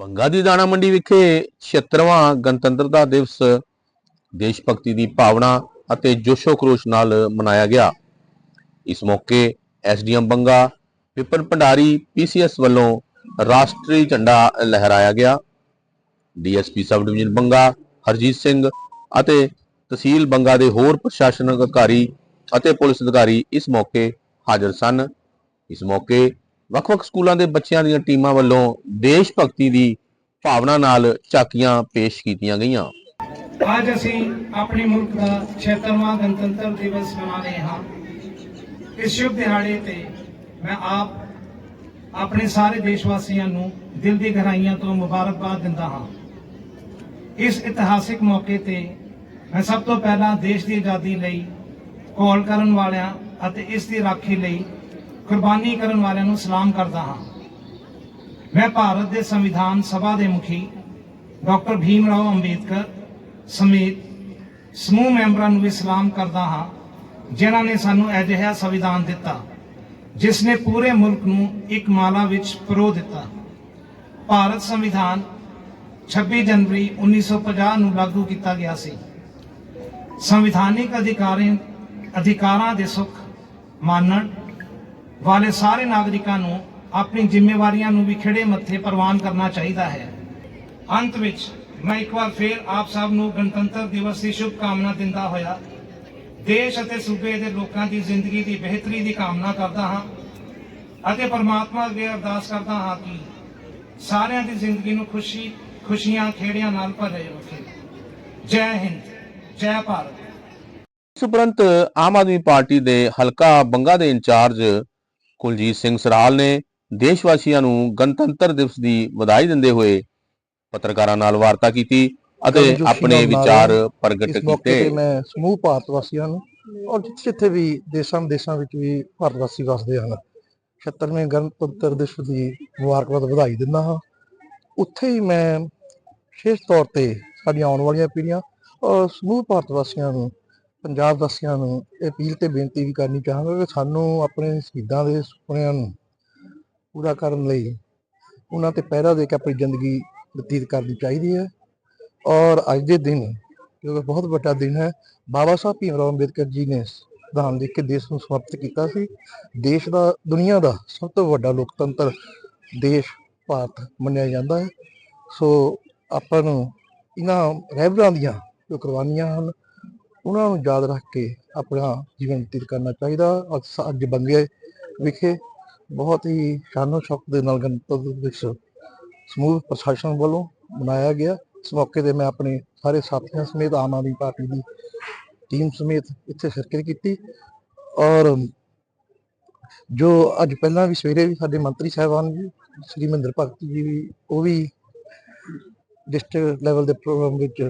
ਬੰਗਾ ਦੀ ਦਾਣਾ ਮੰਡੀ ਵਿਖੇ 76ਵਾਂ ਗਣਤੰਤਰਤਾ ਦਿਵਸ ਦੇਸ਼ ਭਗਤੀ ਦੀ ਭਾਵਨਾ ਅਤੇ ਜੋਸ਼ੋ ਖਰੋਸ਼ ਨਾਲ ਮਨਾਇਆ ਗਿਆ। ਇਸ ਮੌਕੇ ਐਸਡੀਐਮ ਬੰਗਾ, ਵਿਪਨ ਭੰਡਾਰੀ ਪੀਸੀਐਸ ਵੱਲੋਂ ਰਾਸ਼ਟਰੀ ਝੰਡਾ ਲਹਿਰਾਇਆ ਗਿਆ। DSP sub division Banga, Harjeet Singh ਅਤੇ ਤਹਿਸੀਲ ਬੰਗਾ ਦੇ ਹੋਰ ਪ੍ਰਸ਼ਾਸਨਿਕ ਅਧਿਕਾਰੀ ਅਤੇ ਪੁਲਿਸ ਅਧਿਕਾਰੀ ਇਸ ਮੌਕੇ ਹਾਜ਼ਰ ਸਨ। ਇਸ ਮੌਕੇ ਵੱਖ-ਵੱਖ ਸਕੂਲਾਂ ਦੇ ਬੱਚਿਆਂ ਦੀਆਂ ਟੀਮਾਂ ਵੱਲੋਂ ਦੇਸ਼ ਭਗਤੀ ਦੀ ਭਾਵਨਾ ਨਾਲ ਝਾਕੀਆਂ ਪੇਸ਼ ਕੀਤੀਆਂ ਗਈਆਂ। ਅੱਜ ਅਸੀਂ ਆਪਣੇ ਮੁਲਕ ਦਾ 76ਵਾਂ ਗਣਤੰਤਰ ਦਿਵਸ ਮਨਾ ਰਹੇ ਹਾਂ। ਇਸ ਸ਼ੁਭ ਦਿਹਾੜੇ ਤੇ ਮੈਂ ਆਪ, ਆਪਣੇ ਸਾਰੇ ਦੇਸ਼ ਵਾਸੀਆਂ ਨੂੰ ਦਿਲ ਦੀ ਗਹਿਰਾਈਆਂ ਤੋਂ ਮੁਬਾਰਕਬਾਦ ਦਿੰਦਾ ਹਾਂ। ਇਸ ਇਤਿਹਾਸਿਕ ਮੌਕੇ ਤੇ ਮੈਂ ਸਭ ਤੋਂ ਪਹਿਲਾਂ ਦੇਸ਼ ਦੀ ਆਜ਼ਾਦੀ ਲਈ ਕਾਲ ਕਰਨ ਵਾਲਿਆਂ ਅਤੇ ਇਸ ਦੀ ਰਾਖੀ ਲਈ ਕੁਰਬਾਨੀ ਕਰਨ ਵਾਲਿਆਂ ਨੂੰ ਸਲਾਮ ਕਰਦਾ ਹਾਂ। ਮੈਂ ਭਾਰਤ ਦੇ ਸੰਵਿਧਾਨ ਸਭਾ ਦੇ ਮੁਖੀ ਡਾਕਟਰ ਭੀਮ ਰਾਓ ਅੰਬੇਦਕਰ ਸਮੇਤ ਸਮੂਹ ਮੈਂਬਰਾਂ ਨੂੰ ਵੀ ਸਲਾਮ ਕਰਦਾ ਹਾਂ, ਜਿਨ੍ਹਾਂ ਨੇ ਸਾਨੂੰ ਅਜਿਹਾ ਸੰਵਿਧਾਨ ਦਿੱਤਾ, ਜਿਸ ਨੇ ਪੂਰੇ ਮੁਲਕ ਨੂੰ ਇੱਕ ਮਾਲਾ ਵਿੱਚ ਪਰੋ ਦਿੱਤਾ। ਭਾਰਤ ਸੰਵਿਧਾਨ 26 ਜਨਵਰੀ 1950 ਨੂੰ ਲਾਗੂ ਕੀਤਾ ਗਿਆ ਸੀ। ਸੰਵਿਧਾਨਿਕ ਅਧਿਕਾਰਾਂ ਅਧਿਕਾਰਾਂ ਦੇ ਸੁੱਖ, ਮਾਨਣ ਵਾਲੇ ਸਾਰੇ ਨਾਗਰਿਕਾਂ ਨੂੰ ਆਪਣੀ ਜ਼ਿੰਮੇਵਾਰੀਆਂ ਨੂੰ ਵੀ ਖਿਹੜੇ ਮੱਥੇ ਪ੍ਰਵਾਨ ਕਰਨਾ ਚਾਹੀਦਾ ਹੈ। ਅੰਤ ਵਿੱਚ ਮੈਂ ਇੱਕ ਵਾਰ ਫੇਰ ਆਪ ਸਭ ਨੂੰ ਗਣਤੰਤਰ ਦਿਵਸ ਦੀ ਸ਼ੁਭ ਕਾਮਨਾ ਦਿੰਦਾ ਹੋਇਆ ਦੇਸ਼ ਅਤੇ ਸੂਬੇ ਦੇ ਲੋਕਾਂ ਦੀ ਜ਼ਿੰਦਗੀ ਦੀ ਬਿਹਤਰੀ ਦੀ ਕਾਮਨਾ ਕਰਦਾ ਹਾਂ ਅਤੇ ਪਰਮਾਤਮਾ ਅੱਗੇ ਅਰਦਾਸ ਕਰਦਾ ਹਾਂ ਕਿ ਸਾਰਿਆਂ ਦੀ ਜ਼ਿੰਦਗੀ ਨੂੰ ਖੁਸ਼ੀ, ਖੁਸ਼ੀਆਂ ਖੇੜਿਆਂ ਨਾਲ ਭਰੇ ਰੱਖੇ। ਜੈ ਹਿੰਦ, ਜੈ ਭਾਰਤ। ਇਸ ਆਮ ਆਦਮੀ ਪਾਰਟੀ ਦੇ ਹਲਕਾ ਬੰਗਾ ਦੇ ਇੰਚਾਰਜ ਕੁਲਜੀਤ ਸਿੰਘ ਸਰਾਲ ਨੇ ਦੇਸ਼ ਵਾਸੀਆਂ ਨੂੰ ਗਣਤੰਤਰ ਦਿਵਸ ਦੀ ਵਧਾਈ ਦਿੰਦੇ ਹੋਏ ਪੱਤਰਕਾਰਾਂ ਨਾਲ ਵਾਰਤਾ ਕੀਤੀ ਅਤੇ ਆਪਣੇ ਵਿਚਾਰ ਪ੍ਰਗਟ ਕੀਤੇ। ਮੈਂ ਸਮੂਹ ਭਾਰਤ ਵਾਸੀਆਂ ਨੂੰ ਔਰ ਜਿੱਥੇ ਵੀ ਦੇਸ਼ਾਂ ਵਿਦੇਸ਼ਾਂ ਵਿੱਚ ਵੀ ਭਾਰਤ ਵਾਸੀ ਵਸਦੇ ਹਨ 76ਵੇਂ ਗਣਤੰਤਰ ਦਿਵਸ ਦੀ ਮੁਬਾਰਕਬਾਦ ਵਧਾਈ ਦਿੰਦਾ ਹਾਂ। ਉੱਥੇ ਹੀ ਮੈਂ ਵਿਸ਼ੇਸ਼ ਤੌਰ ਤੇ ਸਾਡੀਆਂ ਆਉਣ ਵਾਲੀਆਂ ਪੀੜ੍ਹੀਆਂ ਔਰ ਸਮੂਹ ਭਾਰਤ ਵਾਸੀਆਂ ਨੂੰ ਪੰਜਾਬ ਵਾਸੀਆਂ ਨੂੰ ਇਹ ਅਪੀਲ ਤੇ ਬੇਨਤੀ ਵੀ ਕਰਨੀ ਚਾਹਾਂਗਾ ਕਿ ਸਾਨੂੰ ਆਪਣੇ ਸ਼ਹੀਦਾਂ ਦੇ ਸੁਪਨਿਆਂ ਨੂੰ ਪੂਰਾ ਕਰਨ ਲਈ ਉਹਨਾਂ ਤੇ ਪਹਿਰਾ ਦੇ ਕੇ ਆਪਣੀ ਜ਼ਿੰਦਗੀ ਬਤੀਤ ਕਰਨੀ ਚਾਹੀਦੀ ਹੈ। ਔਰ ਅੱਜ ਦੇ ਦਿਨ ਕਿਉਂਕਿ ਬਹੁਤ ਵੱਡਾ ਦਿਨ ਹੈ, ਬਾਬਾ ਸਾਹਿਬ ਭੀਮ ਰਾਓ ਅੰਬੇਦਕਰ ਜੀ ਨੇ ਸੰਵਿਧਾਨ ਲਿਖ ਕੇ ਦੇਸ਼ ਨੂੰ ਸਮਰਪਿਤ ਕੀਤਾ ਸੀ। ਦੇਸ਼ ਦਾ, ਦੁਨੀਆ ਦਾ ਸਭ ਤੋਂ ਵੱਡਾ ਲੋਕਤੰਤਰ ਦੇਸ਼, ਭਾਰਤ ਮੰਨਿਆ ਜਾਂਦਾ ਹੈ। ਸੋ ਆਪਾਂ ਨੂੰ ਇਹਨਾਂ ਰਹਿਬਰਾਂ ਦੀਆਂ ਜੋ ਕੁਰਬਾਨੀਆਂ ਹਨ ਉਹਨਾਂ ਨੂੰ ਯਾਦ ਰੱਖ ਕੇ ਆਪਣਾ ਜੀਵਨ ਬਤੀਤ ਕਰਨਾ ਚਾਹੀਦਾ। ਅੱਜ ਬੰਗੇ ਵਿਖੇ ਬਹੁਤ ਹੀ ਸ਼ਾਨੋ ਸ਼ੌਕ ਦੇ ਨਾਲ ਗਣਤੰਤਰ ਦਿਵਸ ਸਮੂਹ ਪ੍ਰਸ਼ਾਸਨ ਵੱਲੋਂ ਮਨਾਇਆ ਗਿਆ। ਇਸ ਮੌਕੇ ਤੇ ਮੈਂ ਆਪਣੇ ਸਾਰੇ ਸਾਥੀਆਂ ਸਮੇਤ ਆਮ ਆਦਮੀ ਪਾਰਟੀ ਦੀ ਟੀਮ ਸਮੇਤ ਇੱਥੇ ਸ਼ਿਰਕਤ ਕੀਤੀ ਔਰ ਜੋ ਅੱਜ ਪਹਿਲਾਂ ਵੀ ਸਵੇਰੇ ਵੀ ਸਾਡੇ ਮੰਤਰੀ ਸਾਹਿਬਾਨ ਜੀ, ਸ੍ਰੀ ਮਹਿੰਦਰ ਭਗਤ ਜੀ ਵੀ, ਉਹ ਵੀ ਡਿਸਟ੍ਰਿਕਟ ਲੈਵਲ ਦੇ ਪ੍ਰੋਗਰਾਮ ਵਿੱਚ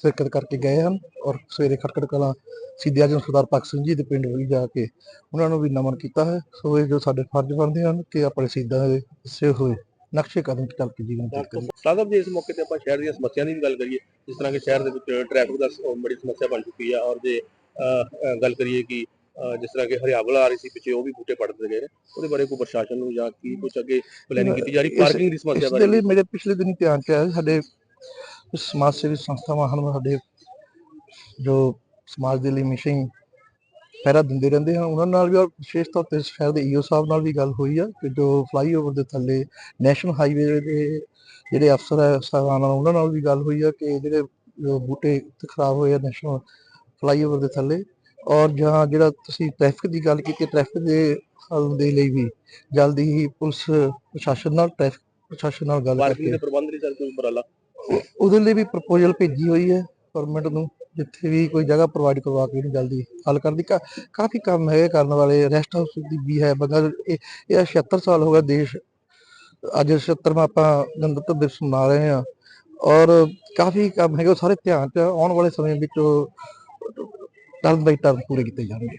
ਸ਼ਿਰਕਤ ਕਰਕੇ ਗਏ ਹਨ ਔਰ ਸਵੇਰੇ ਖਟਕੜ ਕਲਾਂ ਸਿੱਧਿਆ ਜਨ ਸਰਦਾਰ ਭਗਤ ਸਿੰਘ ਜੀ ਦੇ ਪਿੰਡ ਵੀ ਜਾ ਕੇ ਉਹਨਾਂ ਨੂੰ ਵੀ ਨਮਨ ਕੀਤਾ ਹੈ। ਸੋ ਇਹ ਜੋ ਸਾਡੇ ਫਰਜ਼ ਬਣਦੇ ਹਨ ਕਿ ਆਪਣੇ ਸਿੱਧਾਂ ਦੇ ਦੱਸੇ ਹੋਏ ਨਕਸ਼ੇ ਕਦਮ ਚੱਲ ਕੇ ਜੀਵਨ ਕਰੀਏ। ਸਾਹਿਬ ਜੀ ਇਸ ਮੌਕੇ ਤੇ ਆਪਾਂ ਸ਼ਹਿਰ ਦੀਆਂ ਸਮੱਸਿਆਵਾਂ ਦੀ ਵੀ ਗੱਲ ਕਰੀਏ ਜਿਸ ਤਰ੍ਹਾਂ ਕਿ ਸ਼ਹਿਰ ਦੇ ਵਿੱਚ ਟ੍ਰੈਫਿਕ ਦਾ ਸ- ਬੜੀ ਸਮੱਸਿਆ ਬਣ ਚੁੱਕੀ ਹੈ ਔਰ ਜੇ ਗੱਲ ਕਰੀਏ ਕਿ ਜਿਸ ਤਰ੍ਹਾਂ ਕਿ ਹਰਿਆਵਲ ਆ ਰਹੀ ਸੀ ਪਿੱਛੇ ਉਹ ਵੀ ਬੂਟੇ ਪੱਟ ਦਿੱਤੇ ਗਏ ਨੇ ਉਹਦੇ ਬਾਰੇ ਕੋਈ ਪ੍ਰਸ਼ਾਸਨ ਨੂੰ ਜਾਂ ਕੀ ਕੁਝ ਅੱਗੇ ਪਲੈਨਿੰਗ ਕੀਤੀ ਜਾ ਰਹੀ ਇਸ- ਪਾਰਕਿੰਗ ਦੀ ਸਮੱਸਿਆ ਇਸ ਬਾਰੇ ਲਈ ਮੇਰੇ ਪਿਛਲੇ ਦਿਨੀ ਧਿਆਨ ਚ ਆਇਆ ਸਾਡੇ ਕੁਝ ਸਮਾਜ ਸੇਵੀ ਸੰਸਥਾਵਾਂ ਹਨ ਸਾਡੇ ਜੋ ਸਮਾਜ ਦੇ ਲਈ ਮਿਸ਼ਨ ਪਹਿਰਾ ਦਿੰਦੇ ਰਹਿੰਦੇ ਹਨ। ਉਹਨਾਂ ਨਾਲ ਵੀ ਔਰ ਵਿਸ਼ੇਸ਼ ਤੌਰ ਤੇ ਸ਼ਹਿਰ ਦੇ ਈਓ ਸਾਹਿਬ ਨਾਲ ਵੀ ਗੱਲ ਹੋਈ ਆ ਕਿ ਜੋ ਫਲਾਈਓਵਰ ਦੇ ਥੱਲੇ ਨੈਸ਼ਨਲ ਹਾਈਵੇ ਦੇ ਜਿਹੜੇ ਅਫਸਰ ਹੈ ਸਾਹਿਬਾਨ ਨਾਲ ਉਹਨਾਂ ਨਾਲ ਵੀ ਗੱਲ ਹੋਈ ਆ ਕਿ ਜਿਹੜੇ ਬੂਟੇ ਖਰਾਬ ਹੋਏ ਆ ਨੈਸ਼ਨਲ ਫਲਾਈਓਵਰ ਦੇ ਥੱਲੇ ਔਰ ਜਾਂ ਜਿਹੜਾ ਤੁਸੀਂ ਟ੍ਰੈਫਿਕ ਦੀ ਗੱਲ ਕੀਤੀ ਟ੍ਰੈਫਿਕ ਦੇ ਹੱਲ ਦੇ ਲਈ ਵੀ ਜਲਦੀ ਹੀ ਪੁਲਿਸ ਪ੍ਰਸ਼ਾਸਨ ਨਾਲ ਟ੍ਰੈਫਿਕ ਪ੍ਰਸ਼ਾਸਨ ਨਾਲ ਗੱਲ ਪਾਰਕਿੰਗ ਕਰਕੇ ਦੇ ਪ੍ਰਬੰਧ ਲਈ ਸਰ ਕੋਈ ਉਪਰਾਲਾ। ਉਹਦੇ ਲਈ ਵੀ ਪ੍ਰਪੋਜ਼ਲ ਭੇਜੀ ਹੋਈ ਹੈ ਗਵਰਨਮੈਂਟ ਨੂੰ, ਜਿੱਥੇ ਵੀ ਕੋਈ ਜਗ੍ਹਾ ਪ੍ਰੋਵਾਈਡ ਕਰਵਾ ਕੇ ਇਹਨੂੰ ਜਲਦੀ ਹੱਲ ਕਰਨ ਦੀ ਕਾ- ਕਾਫੀ ਕੰਮ ਹੈ ਕਰਨ ਵਾਲੇ ਰੈਸਟ ਹਾਊਸ ਦੀ ਵੀ ਹੈ ਬਗਲ ਇਹ ਇਹ 76 ਸਾਲ ਹੋ ਗਿਆ ਦੇਸ਼, ਅੱਜ 76ਵਾਂ ਆਪਾਂ ਗਣਤੰਤਰ ਦਿਵਸ ਮਨਾ ਰਹੇ ਹਾਂ। ਔਰ ਕਾਫੀ ਕੰਮ ਹੈਗੇ, ਉਹ ਸਾਰੇ ਧਿਆਨ ਚ ਆਉਣ ਵਾਲੇ ਸਮੇਂ ਵਿੱਚ ਟਰਨ ਬਾਈ ਟਰਨ ਪੂਰੇ ਕੀਤੇ ਜਾਣਗੇ।